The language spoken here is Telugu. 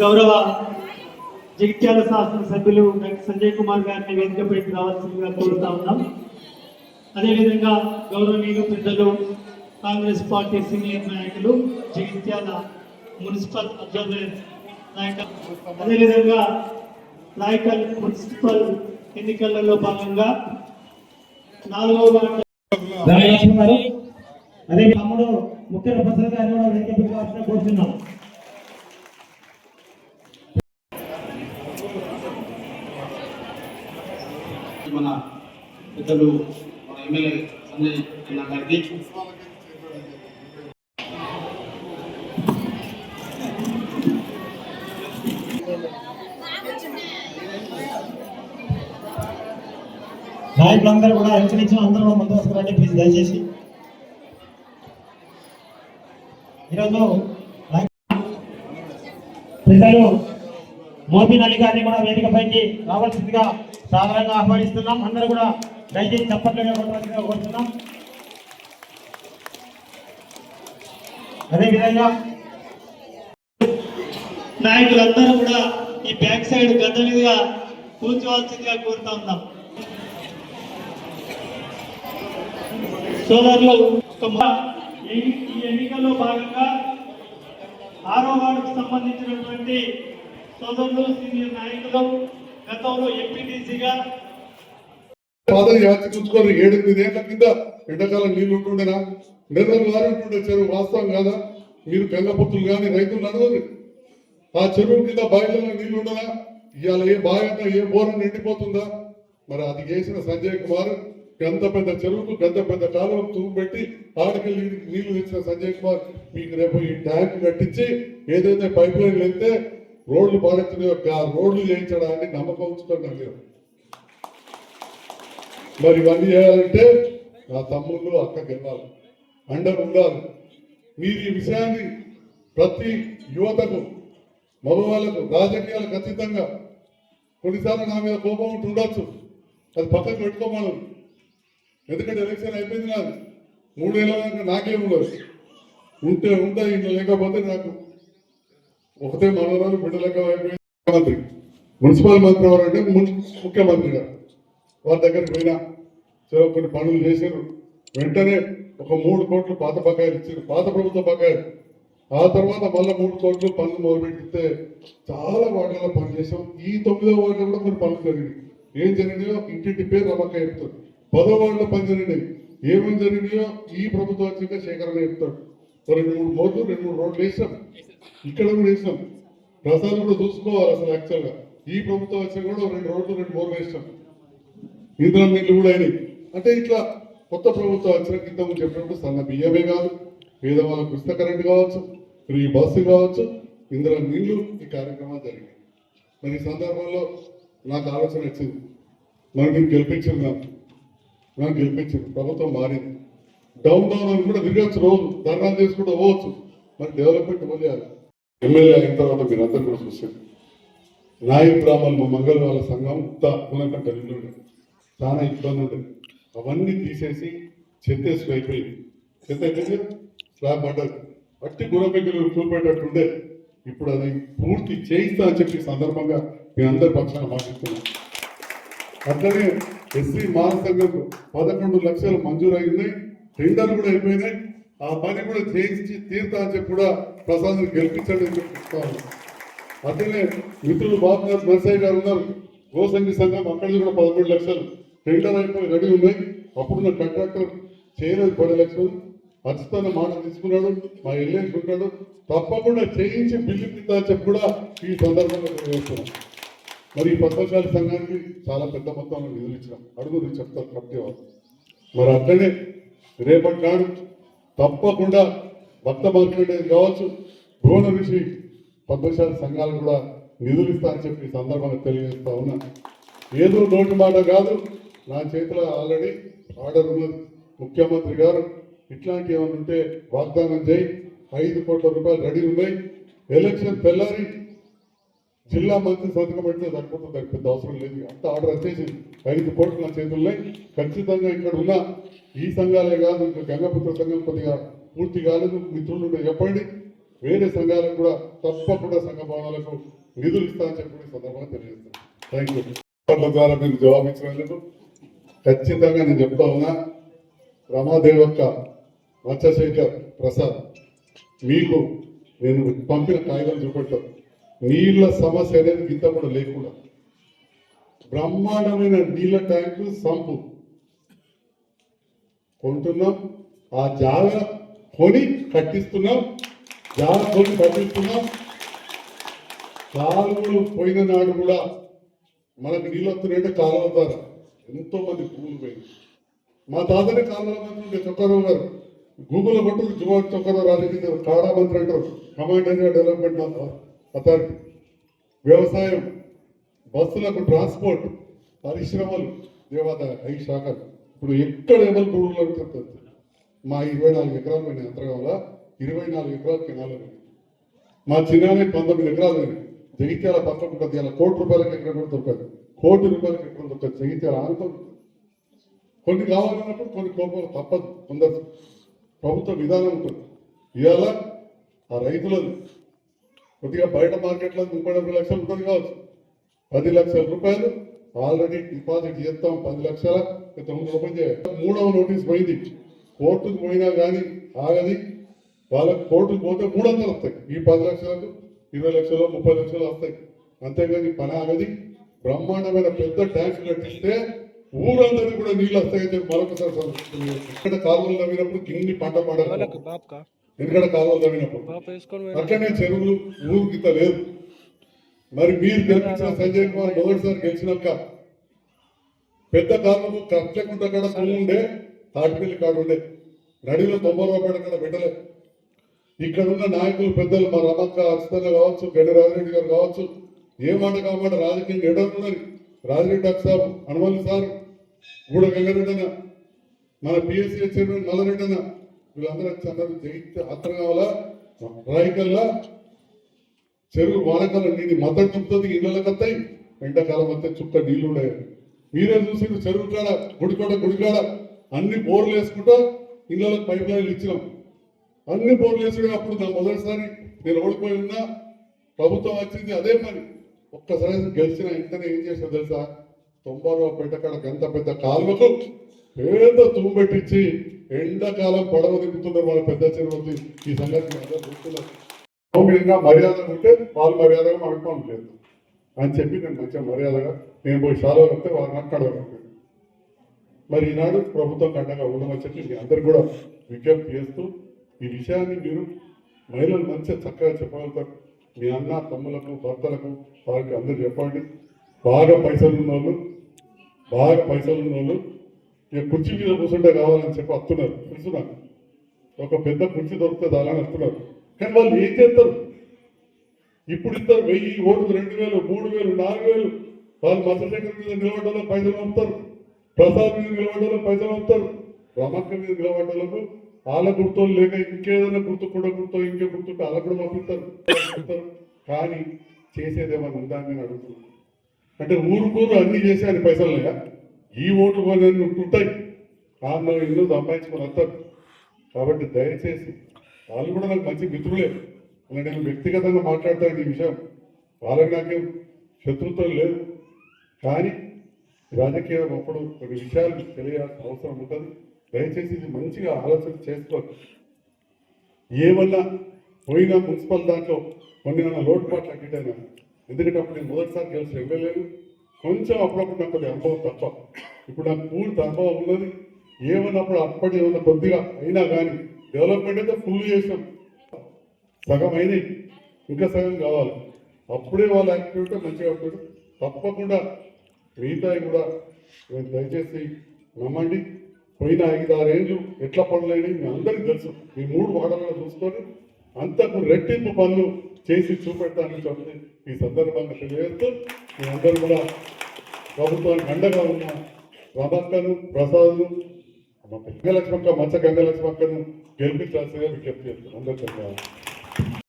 గౌరవ జగిత్యాల శాసనసభ్యులు డాక్టర్ సంజయ్ కుమార్ గారిని వేదికపైకి రావాల్సిందిగా కోరుతా ఉన్నాం. అదేవిధంగా గౌరవనీయులు పెద్దలు కాంగ్రెస్ పార్టీ సీనియర్ నాయకులు జగిత్యాల మున్సిపల్ అబ్జర్వర్ నాయక అదేవిధంగా రాయకల్ మున్సిపల్ ఎన్నికలలో భాగంగా నాలుగవ అదే తమ్ముడు ముఖ్య ప్రసాద్ గారిని కూడా వేదికపైకి రావాల్సిందిగా కోరుతున్నాం మన పెద్దలు మన ఎమ్మెల్యే సంజయ్ అన్న గారికి. నాయకులందరూ కూడా ఇంచుమించు అందరూ కూడా ముందు వస్తారండి ప్లీజ్ దయచేసి. ఈరోజు ప్రజలు మోపిన్ అలీ గారిని కూడా వేదికపైకి రావాల్సిందిగా సాధారణంగా ఆహ్వానిస్తున్నాం. అందరూ కూడా దయచేసి చప్పట్లుగా కొట్టవలసిందిగా కోరుతున్నాం. అదేవిధంగా నాయకులందరూ కూడా ఈ బ్యాక్ సైడ్ గద్ద మీదుగా కూర్చోవాల్సిందిగా కోరుతా ఉన్నాం. సోదరులు ఒక ఈ- ఈ ఎన్నికల్లో భాగంగా ఆరో వార్డుకు సంబంధించినటువంటి సోదరులు సీనియర్ నాయకులు గతంలో ఎంపీటీసీగా పాదం యాచించుకొని ఏడెనిమిదేళ్ళ కింద ఎండాకాలం నీళ్ళు ఉంటుండేనా? నెర్రలు వారి ఉంటుండే చెరువు వాస్తవం కాదా? మీరు గంగపుత్రులు కానీ రైతులు నడవరు ఆ చెరువు కింద బావిలలో నీళ్ళు ఉండదా? ఇవాళ ఏ బావి అంతా ఏ బోరం నిండిపోతుందా? మరి అది చేసిన సంజయ్ కుమార్ ఎంత పెద్ద చెరువుకు గంత పెద్ద కాలువ తూపెట్టి పెట్టి ఆడికి నీళ్ళు తెచ్చిన సంజయ్ కుమార్ మీకు రేపు ఈ ట్యాంక్ కట్టించి ఏదైతే పైప్ లైన్ వెళ్తే రోడ్లు పాడుతున్నాయో ఆ రోడ్లు చేయించడానికి నమ్మకం ఉంచుకోండి మీరు మరి ఇవన్నీ చేయాలంటే నా తమ్ముళ్ళు అక్క గెలవాలి అండర్ ఉండాలి. మీరు ఈ విషయాన్ని ప్రతి యువతకు మగవాళ్ళకు రాజకీయాలకు ఖచ్చితంగా కొన్నిసార్లు నా మీద కోపం ఉంటుండొచ్చు. అది పక్కకు పెట్టుకోమను. ఎందుకంటే ఎలక్షన్ అయిపోయింది నాకు మూడేళ్ళ దాకా నాకేం ఉండదు. ఉంటే ఉందా ఇంట్లో లేకపోతే నాకు. ఒకటే మనవరాలు బిడ్డలెక్క అయిపోయింది. ముఖ్యమంత్రి. మున్సిపల్ మంత్రి ఎవరంటే అంటే ముఖ్యమంత్రి గారు. వారి దగ్గరికి పోయినా సరే కొన్ని పనులు చేశారు. వెంటనే ఒక మూడు కోట్లు పాత బకాయిలు ఇచ్చారు. పాత ప్రభుత్వ బకాయిలు. ఆ తర్వాత మళ్ళీ మూడు కోట్లు పనులు మొదలుపెట్టితే చాలా వాటిలో పని చేసాం ఈ తొమ్మిదో వాటిలో కూడా కొన్ని పనులు జరిగినాయి. ఏం జరిగినాయో ఇంటింటి పేరు రమక్క చెప్తుంది పదో వాటిలో పని జరిగినాయి ఏమేమి జరిగినాయో ఈ ప్రభుత్వం వచ్చాక శేఖరణ చెప్తాడు. రెండు మూడు మోర్లు రెండు మూడు రోడ్లు వేసాం ఇక్కడ కూడా వేసాం ప్రసాదం కూడా చూసుకోవాలి అసలు యాక్చువల్గా ఈ ప్రభుత్వం వచ్చాక కూడా రెండు రోడ్లు రెండు మోర్లు వేసాం ఇందులో నీళ్ళు కూడా అయినాయి. అంటే ఇట్లా కొత్త ప్రభుత్వం వచ్చిన కింద చెప్పినప్పుడు సన్న బియ్యమే కాదు పేదవాళ్ళకు ఉచిత కరెంట్ కావచ్చు ఫ్రీ బస్సు కావచ్చు ఇందులో నీళ్ళు ఈ కార్యక్రమాలు జరిగాయి మరి ఈ సందర్భంలో నాకు ఆలోచన వచ్చింది. మనం మీరు గెలిపించింది నాకు నాకు గెలిపించింది ప్రభుత్వం మారింది. డౌన్ డౌన్ అని కూడా తిరగచ్చు రోజు. ధర్నాలు చేసుకుంటూ పోవచ్చు. మరి డెవలప్మెంట్ పోలేయాలి ఎమ్మెల్యే అయిన తర్వాత మీరు అందరు కూడా చూసారు నాయక్ బ్రాహ్మణ్ మా మంగళ వాళ్ళ సంఘం అంతా గుణకంట నిండు చాలా ఇబ్బంది ఉండేది అవన్నీ తీసేసి చెత్త అయిపోయింది. చెత్త అయిపోయింది? స్లాబ్ పడ్డది అట్టి గురపెక్కలు చూపెట్టట్టుండే. ఇప్పుడు అది పూర్తి చేయిస్తా అని చెప్పి సందర్భంగా మీ అందరి పక్షాన భావిస్తున్నాను అట్లనే ఎస్సీ మహాసంఘం పదకొండు లక్షలు మంజూరు టెండర్లు కూడా అయిపోయినాయి. ఆ పని కూడా చేయించి తీరుతా అని చెప్పి కూడా ప్రసాద్ గెలిపించండి అని చెప్పి అట్లనే మిత్రులు బాబునాథ్ నర్సయ్య గారు ఉన్నారు. గోసంగి సంఘం అక్కడ కూడా పదకొండు లక్షలు టెండర్ అయిపోయి రెడీ ఉన్నాయి. అప్పుడున్న కాంట్రాక్టర్ చేయలేదు పది లక్షలు. ఖచ్చితంగా మాట తీసుకున్నాడు. మా ఇల్లు ఉంటాడు తప్పకుండా చేయించి బిల్లు ఇస్తా చెప్పి కూడా ఈ సందర్భంగా తెలియజేస్తున్నాం. మరి ఈ పద్మశాలి సంఘానికి చాలా పెద్ద మొత్తంలో నిధులు ఇచ్చినాం. అడుగు నేను చెప్తాను కమిటీ వాళ్ళు మరి అట్లనే రేపటి నాడు తప్పకుండా భక్త మార్కెట్ కావచ్చు భువన ఋషి పద్మశాలి సంఘాలు కూడా నిధులు ఇస్తా అని చెప్పి ఈ సందర్భంగా తెలియజేస్తా ఉన్నా. ఏదో నోటి మాట కాదు. నా చేతిలో ఆల్రెడీ ఆర్డర్ ఉన్నది. ముఖ్యమంత్రి గారు ఇట్లాంటి ఏమైనా ఉంటే వాగ్దానం చేయి. ఐదు కోట్ల రూపాయలు రెడీ ఉన్నాయి. ఎలక్షన్ తెల్లారి జిల్లా మంత్రి సంతకం పెడితే సరిపోతుంది దానికి పెద్ద అవసరం లేదు. అంత ఆర్డర్ వచ్చేసి ఐదు కోట్లు నా చేతుల్లో ఖచ్చితంగా ఇక్కడ ఉన్న ఈ సంఘాలే కాదు ఇంకా గంగపుత్ర సంఘం కొద్దిగా పూర్తి కాలేదు. మిత్రులు చెప్పండి. వేరే సంఘాలకు కూడా తప్పకుండా సంఘ భవనాలకు నిధులు ఇస్తామని చెప్పి సందర్భంగా తెలియజేస్తాను. థ్యాంక్ యూ ద్వారా మీరు జవాబు ఇచ్చినందుకు ఖచ్చితంగా నేను చెప్తా ఉన్నా రమాదేవక్క మత్స్యశేఖర్ ప్రసాద్ మీకు నేను పంపిన కాగితం చూపెట్టాను నీళ్ళ సమస్య అనేది ఇంత కూడా లేకుండా. బ్రహ్మాండమైన నీళ్ళ ట్యాంకు సంపు. కొంటున్నాం ఆ జాల కొని కట్టిస్తున్నాం జాగ కొని కట్టిస్తున్నాం. కాలువలు పోయిన నాడు కూడా మనకు నీళ్ళు వస్తున్నాయంటే కాలువ ద్వారా. ఎంతో మంది పువ్వులు పోయింది మా తాతనే కాలంలో మంత్రి ఉండే గారు గూగుల్ కొట్టు జువాన్ చొక్కారావు రాజకీయ కాడా మంత్రి అంటారు కమాండ్ డెవలప్మెంట్ అథారిటీ వ్యవసాయం బస్సులకు ట్రాన్స్పోర్ట్ పరిశ్రమలు దేవాదాయ ఐదు శాఖలు. ఇప్పుడు ఎక్కడ ఎవరు గూడులు చెప్తారు మా ఇరవై నాలుగు ఎకరాలు పోయినాయి అంతర్గంలో ఇరవై నాలుగు ఎకరాలు కెనాలు మా చిన్నానే పంతొమ్మిది ఎకరాలు పోయినాయి జగిత్యాల పక్కన ఉంటుంది ఇలా కోటి రూపాయలకు ఎక్కడ కూడా దొరకదు. కోటి రూపాయలకు ఎక్కడ దొరకదు. జగిత్యాల ఆనుకోదు కొన్ని కావాలన్నప్పుడు కొన్ని కోపాలు తప్పదు. కొందరు ప్రభుత్వ విధానం ఉంటుంది. ఇవాళ ఆ రైతులను కొద్దిగా బయట మార్కెట్లో ముప్పై డెబ్బై లక్షలు ఉంటుంది కావచ్చు. పది లక్షల రూపాయలు ఆల్రెడీ డిపాజిట్ చేస్తాం పది లక్షల. తొమ్మిది ఓపెన్ చేయాలి. మూడవ నోటీస్ పోయింది. కోర్టుకు పోయినా కానీ ఆగది వాళ్ళకి కోర్టుకు పోతే మూడు వందలు వస్తాయి. ఈ పది లక్షలకు ఇరవై లక్షలు ముప్పై లక్షలు వస్తాయి. అంతేగాని పని ఆగది. బ్రహ్మాండమైన పెద్ద ట్యాంక్ కట్టిస్తే ఊరందరికీ కూడా నీళ్ళు వస్తాయని చెప్పి మరొకసారి కాలువలు నవ్వినప్పుడు కింది పంట పడాలి ఎందుకంటే కాలువలు తవ్వినప్పుడు. అట్లనే చెరువులు ఊరు గిత్త లేదు. మరి మీరు గెలిపించిన సంజయ్ కుమార్ మొదటిసారి గెలిచినాక పెద్ద కాలంలో కచ్చకుంట కాడ భూమి ఉండే తాటిపల్లి కాడ ఉండే. నడిలో తొంభై రూపాయల కాడ పెట్టలే. ఇక్కడ ఉన్న నాయకులు పెద్దలు మా రమక్క అచ్యుతన్న కావచ్చు గడ్డి రాజిరెడ్డి గారు కావచ్చు ఏ మాట కామాట రాజకీయం ఎడనున్నది రాజిరెడ్డి అక్సాబ్ హనుమల్ సార్ గూడ గంగారెడ్డి అన్న మన పిఎస్సీ చైర్మన్ మల్లరెడ్డి అన్న వీళ్ళందరూ వచ్చి అందరూ జయించి అర్థం కావాలా? రాయికల్లా చెరువు వానకాలం నీటి మద్దతు చుక్కుతుంది ఇళ్ళకి వస్తాయి ఎండాకాలం వస్తే చుక్క నీళ్ళు ఉన్నాయి మీరే చూసి చెరువు కాడ గుడికాడ గుడికాడ. అన్ని బోర్లు వేసుకుంటూ ఇళ్ళకి పైప్ లైన్లు ఇచ్చినాం. అన్ని బోర్లు వేసుకుని అప్పుడు నా మొదటిసారి నేను ఓడిపోయి ఉన్నా. ప్రభుత్వం వచ్చింది అదే పని. ఒక్కసారి గెలిచిన ఇంతనే ఏం చేసినా తెలుసా? తొంభై రూపాయల పెట్టకాడ గంత పెద్ద కాలువకు ఏదో తుమ్ము పెట్టించి ఎండాకాలం పడవ దిగుతున్నారు వాళ్ళ పెద్ద చెరువు ఈ సంగతి మీ అందరూ మర్యాద ఉంటే వాళ్ళు మర్యాదగా మనకు పనులు లేదు అని చెప్పి నేను మంచిగా మర్యాదగా నేను పోయి షాలో వస్తే వాళ్ళని అక్కడ మరి ఈనాడు ప్రభుత్వం కండగా ఉండమని చెప్పి మీ అందరు కూడా విజ్ఞప్తి చేస్తూ ఈ విషయాన్ని మీరు మహిళలు మంచిగా చక్కగా చెప్పగలుగుతారు. మీ అన్న తమ్ములకు భర్తలకు వాళ్ళకి అందరు చెప్పండి. బాగా పైసలు ఉన్న వాళ్ళు బాగా పైసలు ఉన్న వాళ్ళు ఇక కుర్చీ మీద కూర్చుంటే కావాలని చెప్పి వస్తున్నారు తెలుసు నాకు ఒక పెద్ద కుర్చీ దొరుకుతుంది అలానే వస్తున్నారు కానీ వాళ్ళు ఏం చేస్తారు? ఇప్పుడు ఇస్తారు వెయ్యి ఓట్లు రెండు వేలు మూడు వేలు నాలుగు వేలు. వాళ్ళు మతశేఖర్ మీద నిలబడ్డలో పైసలు పంపుతారు ప్రసాద్ మీద నిలబడ్డలో పైసలు పంపుతారు రమక్క మీద నిలబడ్డలకు వాళ్ళ గుర్తు లేక ఇంకేదైనా గుర్తు కూడా గుర్తో ఇంకే గుర్తుంటే వాళ్ళ కూడా పంపిస్తారు. కానీ చేసేదేమన్నా ఉందా అని నేను అడుగుతున్నాను. అంటే ఊరుకూరు అన్ని చేసే పైసలు లేక ఈ ఓట్లు కొని ఉంటాయి. ఆరులో ఇల్లు సంపాదించుకొని వస్తారు. కాబట్టి దయచేసి వాళ్ళు కూడా నాకు మంచి మిత్రులే. అలా నేను వ్యక్తిగతంగా మాట్లాడతాను ఈ విషయం. వాళ్ళకి నాకేం శత్రుత్వం లేదు. కానీ రాజకీయం అప్పుడు కొన్ని విషయాలు తెలియాల్సిన అవసరం ఉంటుంది. దయచేసి ఇది మంచిగా ఆలోచన చేసుకోండి. ఏమన్నా పోయినా మున్సిపల్ దాంట్లో కొన్ని ఏమైనా లోటుపాట్లు అగ్గిటైనా ఎందుకంటే అప్పుడు నేను మొదటిసారి కలిసి ఎమ్మెల్యేలు కొంచెం అప్పుడప్పుడు నాకు అనుభవం తప్ప ఇప్పుడు నాకు పూర్తి అనుభవం ఉన్నది. ఏమన్నప్పుడు అప్పటి ఏమన్నా కొద్దిగా అయినా కానీ డెవలప్మెంట్ అయితే ఫుల్ చేసాం సగం అయినాయి. ఇంకా సగం కావాలి. అప్పుడే వాళ్ళ యాక్టివిటీ మంచిగా ఉంటుంది తప్పకుండా మిగతాయి కూడా దయచేసి నమ్మండి. పోయిన ఐదు ఆరేళ్ళు ఎట్లా పనులైనవి మీ అందరికీ తెలుసు. మీ మూడు వాడలలో చూసుకొని అంతకు రెట్టింపు పనులు చేసి చూపెట్టడానికి చెప్పి ఈ సందర్భంగా తెలియజేస్తూ మీ కూడా ప్రభుత్వానికి అండగా ఉన్న రమక్కను ప్రసాద్ను గంగలక్ష్మక్క మచ్చ గంగలక్ష్మక్కను గెలిపించాల్సిందిగా విజ్ఞప్తి చేస్తున్నాను. అందరూ ధన్యవాదాలు.